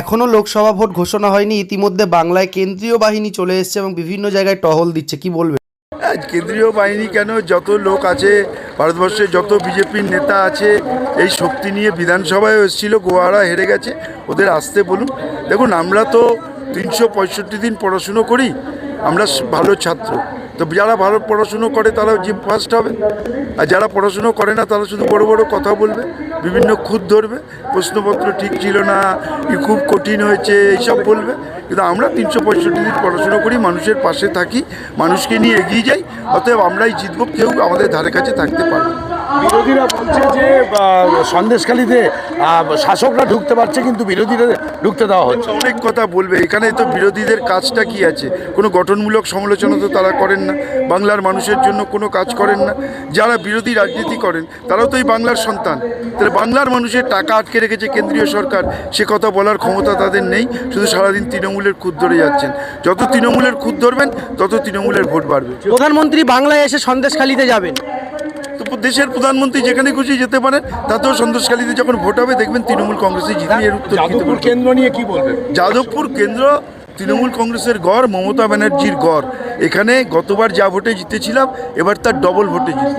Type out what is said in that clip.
এখনও লোকসভা ভোট ঘোষণা হয়নি, ইতিমধ্যে বাংলায় কেন্দ্রীয় বাহিনী চলে এসেছে এবং বিভিন্ন জায়গায় টহল দিচ্ছে। কি বলবে? কেন্দ্রীয় বাহিনী কেন যত লোক আছে, ভারতবর্ষে যত বিজেপির নেতা আছে, এই শক্তি নিয়ে বিধানসভায় এসেছিল, গোয়ারা হেরে গেছে, ওদের আসতে বলুন। দেখুন, আমরা তো তিনশো পঁয়ষট্টি দিন পড়াশুনো করি, আমরা ভালো ছাত্র। তো যারা ভালো পড়াশুনো করে তারা যে ফার্স্ট হবে। আর যারা পড়াশুনো করে না, তারা শুধু বড় বড় কথা বলবে, বিভিন্ন খুদ ধরবে। প্রশ্নপত্র ঠিক ছিল না কি খুব কঠিন হয়েছে, এইসব বলবে। কিন্তু আমরা তিনশো পঁয়ষট্টি দিন পড়াশুনো করি, মানুষের পাশে থাকি, মানুষকে নিয়ে এগিয়ে যাই, অতএব আমরাই জিতব, কেউ আমাদের ধারে কাছে থাকতে পারবে। বিরোধীরা বলছে যে সন্দেশখালীতে শাসকরা ঢুকতে পারছে কিন্তু বিরোধীরা ঢুকতে দেওয়া হচ্ছে। অনেক কথা বলবে। এখানে তো বিরোধীদের কাজটা কি আছে? কোনো গঠনমূলক সমালোচনা তো তারা করেন না। বাংলার মানুষের জন্য কোনো কাজ করেন না। যারা বিরোধী রাজনীতি করেন তারাও তো এই বাংলার সন্তান। তাহলে বাংলার মানুষের টাকা আটকে রেখেছে কেন্দ্রীয় সরকার সে কথা বলার ক্ষমতা তাদের নেই। শুধু সারাদিন তৃণমূলের খুদ ধরে যাচ্ছেন। যত তৃণমূলের খুদ ধরবেন তত তৃণমূলের ভোট বাড়বে। প্রধানমন্ত্রী বাংলায় এসে সন্দেশখালীতে যাবেন। তো দেশের প্রধানমন্ত্রী যেখানে খুশি যেতে পারেন তাতেও সন্তোষকালীতে যখন ভোট হবে দেখবেন তৃণমূল কংগ্রেসে জিতিয়ে এর উত্তর যাদবপুর কেন্দ্র নিয়ে কি বলবেন? যাদবপুর কেন্দ্র তৃণমূল কংগ্রেসের গড় মমতা ব্যানার্জির গড়। এখানে গতবার যা ভোটে জিতেছিলাম এবার তার ডবল ভোটে জিতব।